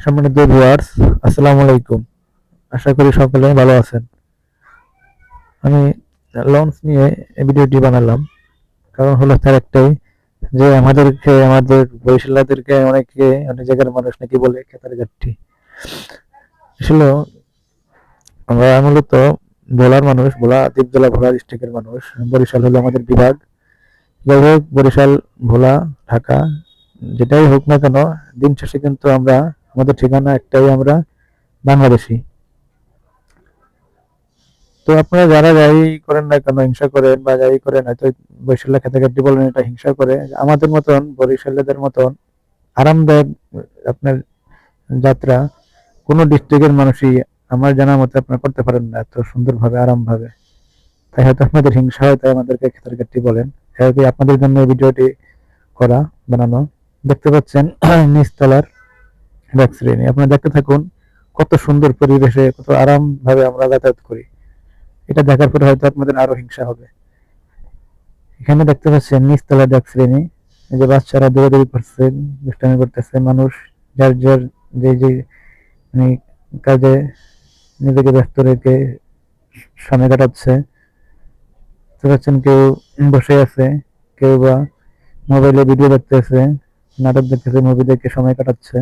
সম্মানিত ভিউয়ার্স আসসালামু আলাইকুম। আশা করি সকলে ভালো আছেন। আমি লঞ্চ নিয়ে এই ভিডিওটি বানালাম। কারণ হলো তার একটাই যে আমাদেরকে, আমাদের বরিশালাদেরকে অনেকে, অনেক জায়গার মানুষ নাকি বলে খেতার ঘাটটি আসলে আমরা মূলত ভোলার মানুষ, ভোলা দ্বীপজেলা ভোলা ডিস্ট্রিক্টের মানুষ। বরিশাল হলো আমাদের বিভাগ। যাই হোক, বরিশাল, ভোলা, ঢাকা, যেটাই হোক না কেন, দিন শেষে কিন্তু আমরা আমাদের ঠিকানা একটাই আমরা বাংলাদেশি। তো আপনারা যারা যাই করেন না কেন, হিংসা করেন বা যাই করেন, হয়তো বরিশালে খেতে বলেন এটা হিংসা করে, আমাদের মতন, বরিশালেদের মতন আরামদায়ক আপনার যাত্রা কোনো ডিস্ট্রিক্টের মানুষই আমার জানা মতে আপনারা করতে পারেন না এত সুন্দরভাবে, আরামভাবে। তাই হয়তো আপনাদের হিংসা হয়, তাই আমাদেরকে খেতার কাটি বলেন। আপনাদের জন্য ভিডিওটি করা, বানানো। দেখতে পাচ্ছেন, নিচতলার ব্যাক শ্রেণি আপনারা দেখতে থাকুন কত সুন্দর পরিবেশে, কত আরাম ভাবে আমরা যাতায়াত করি। এটা দেখার পরে হয়তো আপনাদের আরও হিংসা হবে। এখানে দেখতে পাচ্ছেন, নিচতলা ব্যাক শ্রেণি যে বাচ্চারা দৌড়াদৌড়ি করছে, দুষ্টামি করতেছে, মানুষ যার যার যে যে মানে কাজে নিজেকে ব্যস্ত রেখে সময় কাটাচ্ছে। দেখতে পাচ্ছেন কেউ বসে আছে, কেউ বা মোবাইলে ভিডিও দেখতেছে, নাটক দেখতেছে মুভি দেখে সময় কাটাচ্ছে।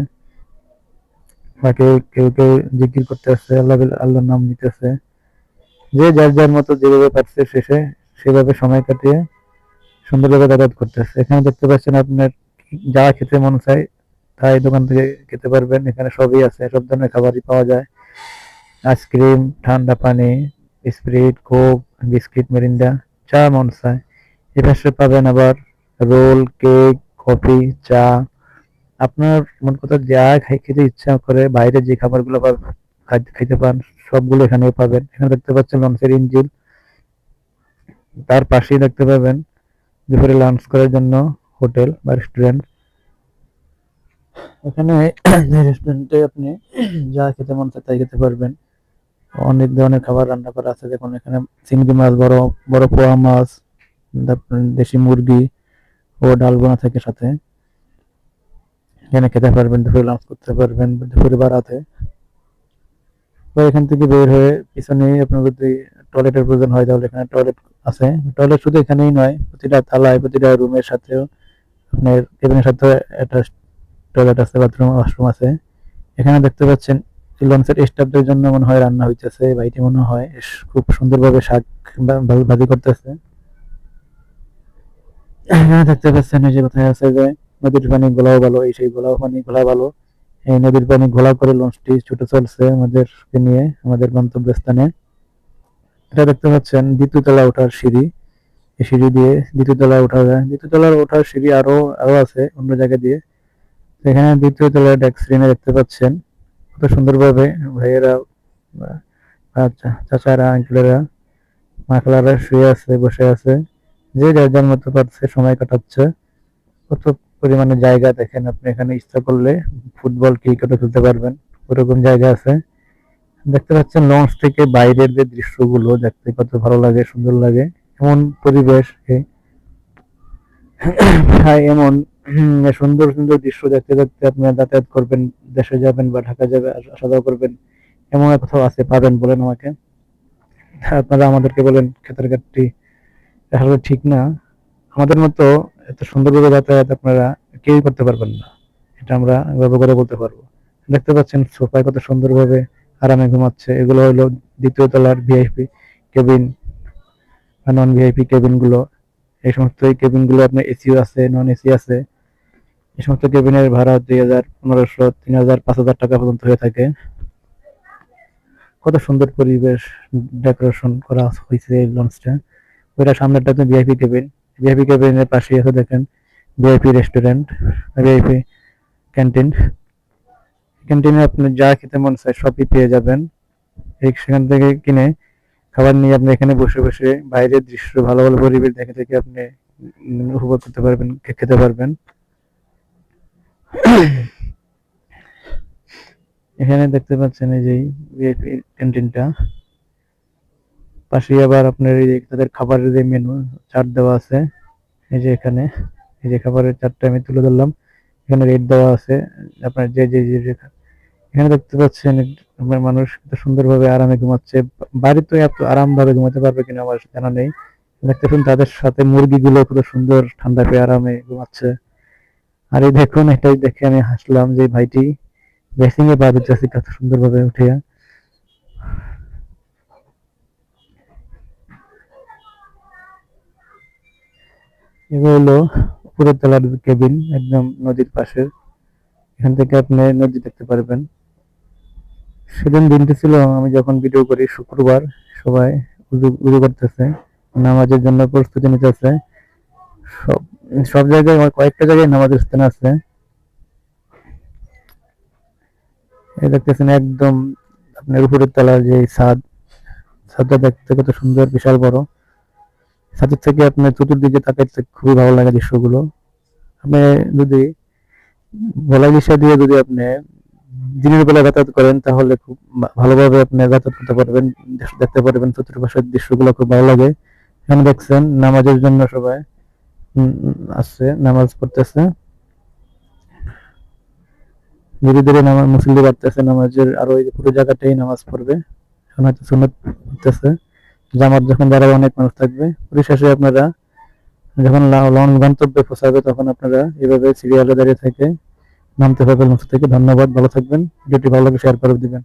বা কেউ কেউ কেউ জিকির করতেছে, আল্লাহ আল্লাহর নাম নিতেছে। যে যার যার মতো যেভাবে পারছে শেষে সেভাবে সময় কাটিয়ে সুন্দরভাবে যাতায়াত করতেছে। এখানে দেখতে পাচ্ছেন আপনার যা খেতে মন চায় তাই দোকান থেকে খেতে পারবেন। এখানে সবই আছে, সব ধরনের খাবারই পাওয়া যায়। আইসক্রিম, ঠান্ডা পানি, স্প্রিট, কোক, বিস্কিট, মেরিন্ডা চা মন চায়। এ পাশে পাবেন আবার রোল, কেক, কফি, চা আপনার মন কথা যা খাই, খেতে ইচ্ছা করে, বাইরে যে খাবারগুলো পাবেন খাইতে পান, সবগুলো এখানে পাবেন। এখানে দেখতে পাচ্ছেন লঞ্চের ইঞ্জিন। তার পাশেই দেখতে পাবেন দুপুরে লাঞ্চ করার জন্য হোটেল বা রেস্টুরেন্ট এখানে রেস্টুরেন্টে আপনি যা খেতে মন চায় তাই খেতে পারবেন। অনেক ধরনের খাবার রান্না করা আছে দেখুন এখানে চিংড়ি মাছ, বড় বড় পোয়া মাছ দেশি মুরগি ও ডাল বোনা থাকে সাথে। এখানে খেতে পারবেন, দুপুরে লাঞ্চ করতে পারবেন, দুপুরে বাড়াতে তো এখান থেকে বের হয়ে পিছনে আপনার যদি টয়লেটের প্রয়োজন হয়, তাহলে এখানে টয়লেট আছে। টয়লেট শুধু এখানেই নয়, প্রতিটা তালায় প্রতিটা রুমের সাথেও আপনার কেবিনের সাথে একটা টয়লেট আছে বাথরুম ওয়াশরুম আছে। এখানে দেখতে পাচ্ছেন লঞ্চের স্টাফদের জন্য মনে হয় রান্না হইতেছে, ভাইটি মনে হয় খুব সুন্দরভাবে শাক বা- ভাজি করতেছে। এখানে দেখতে পাচ্ছেন, এই যে কোথায় আছে যে নদীর পানি গোলাও ভালো, এই সেই গোলাও পানি ঘোলা ভালো। এই নদীর পানি ঘোলা করে লঞ্চটি ছুটে চলছে আমাদেরকে নিয়ে, আমাদের গন্তব্যস্থানে। এটা দেখতে পাচ্ছেন, দ্বিতীয় তলা ওঠার সিঁড়ি। এই সিঁড়ি দিয়ে দ্বিতীয় তলায় ওঠা যায়। দ্বিতীয় তলার ওঠার সিঁড়ি আরও আরও আছে অন্য জায়গা দিয়ে। এখানে দ্বিতীয় তলায় ডেস্ক শ্রেণি দেখতে পাচ্ছেন, কত সুন্দরভাবে ভাইয়েরা আচ্ছা চাচারা, আঙ্কেলেরা মাখলারা শুয়ে আছে, বসে আছে। যে যার যার মতো পারছে, সময় কাটাচ্ছে। কত পরিমাণে জায়গা দেখেন আপনি এখানে ইচ্ছা করলে ফুটবল ক্রিকেটও খেলতে পারবেন ওরকম জায়গা আছে। দেখতে পাচ্ছেন লঞ্চ থেকে বাইরের যে দৃশ্যগুলো দেখতে কত ভালো লাগে সুন্দর লাগে এমন পরিবেশ। হ্যাঁ, এমন সুন্দর সুন্দর দৃশ্য দেখতে দেখতে আপনারা যাতায়াত করবেন দেশে যাবেন বা ঢাকা যাবে আসা যাওয়া করবেন এমন কোথাও আছে পাবেন বলেন আমাকে। আপনারা আমাদেরকে বলেন ক্ষেতের ঘাটটি আসলে ঠিক না। আমাদের মতো এত সুন্দরভাবে যাতায়াত আপনারা কেউই করতে পারবেন না। এটা আমরা গর্ব করে বলতে পারব। দেখতে পাচ্ছেন, সোফায় কত সুন্দরভাবে আরামে ঘুমাচ্ছে। এগুলো হলো দ্বিতীয় তলার ভিআইপি কেবিন নন ভিআইপি কেবিনগুলো। এই সমস্ত কেবিনগুলো আপনার এসিও আছে নন এসি আছে। এই সমস্ত কেবিনের ভাড়া দুই হাজার পনেরোশো, তিন হাজার, পাঁচ হাজার টাকা পর্যন্ত হয়ে থাকে। কত সুন্দর পরিবেশ ডেকোরেশন করা হয়েছে এই লঞ্চটা। ওইটা সামনেরটাতে ভিআইপি কেবিন ভিআইপি কেবিনের পাশেই আছে, দেখেন। ভিআইপি রেস্টুরেন্ট ভিআইপি ক্যান্টিন ক্যান্টিনে আপনি যা খেতে মন চায় সবই পেয়ে যাবেন। এই সেখান থেকে কিনে খাবার নিয়ে আপনি এখানে বসে বসে বাইরের দৃশ্য, ভালো ভালো পরিবেশ দেখে দেখে আপনি উপভোগ করতে পারবেন খেতে পারবেন। এখানে দেখতে পাচ্ছেন এই যে ভিআইপি ক্যান্টিনটা পাশে আবার আপনার এই তাদের খাবারের যে মেনু চার্ট দেওয়া আছে, এই যে এখানে, এই যে খাবারের চার্টটা আমি তুলে ধরলাম, এখানে রেট দেওয়া আছে, আপনার যে যে যে এখানে দেখতে পাচ্ছেন আপনার মানুষ সুন্দরভাবে আরামে ঘুমাচ্ছে বাড়িতে এত আরাম ভাবে ঘুমাতে পারবে কিনা আমার জানা নেই, দেখতেছেন তাদের সাথে মুরগিগুলো কত সুন্দর ঠান্ডা পেয়ে আরামে ঘুমাচ্ছে, আর এই দেখুন, এটাই দেখে আমি হাসলাম যে ভাইটি বেসিং এ পা দিতেছে কত সুন্দরভাবে উঠে এগুলো হলো উপরের তলার কেবিন একদম নদীর পাশে। এখান থেকে আপনি নদী দেখতে পারবেন। সেদিন দিনটি ছিল, আমি যখন ভিডিও করি, শুক্রবার, সবাই উজু করতেছে, নামাজের জন্য প্রস্তুতি নিতেছে। সব সব জায়গায় কয়েকটা জায়গায় নামাজের স্থান আছে। এই দেখতেছেন একদম আপনার উপরের তলার যে ছাদ, ছাদটা দেখতে কত সুন্দর, বিশাল বড়। ছাদের থেকে আপনার চতুর্দিকে তাকাইতে খুবই ভালো লাগে দৃশ্যগুলো। আপনি যদি ভোলা গিসা দিয়ে যদি আপনি দিনের বেলা যাতায়াত করেন, তাহলে খুব ভালোভাবে আপনি যাতায়াত করতে পারবেন দেখ- দেখতে পারবেন চতুর্পাশের দৃশ্যগুলো খুব ভালো লাগে। এখানে দেখছেন, নামাজের জন্য সবাই আসছে নামাজ পড়তেছে। ধীরে ধীরে নামাজ মুসল্লি বাড়তেছে নামাজের, আরও ওই পুরো জায়গাটাই নামাজ পড়বে। এখন হয়তো সুন্নত পড়তেছে। জামাত যখন দাঁড়াবে অনেক মানুষ থাকবে, পরিশেষে আপনারা যখন লা- গন্তব্যে পৌঁছাবে, তখন আপনারা এভাবে সিরিয়ালে দাঁড়িয়ে থেকে, নামতে মঞ্চ থেকে ধন্যবাদ, ভালো থাকবেন। ভিডিওটি ভালো লাগে শেয়ার করে দিবেন।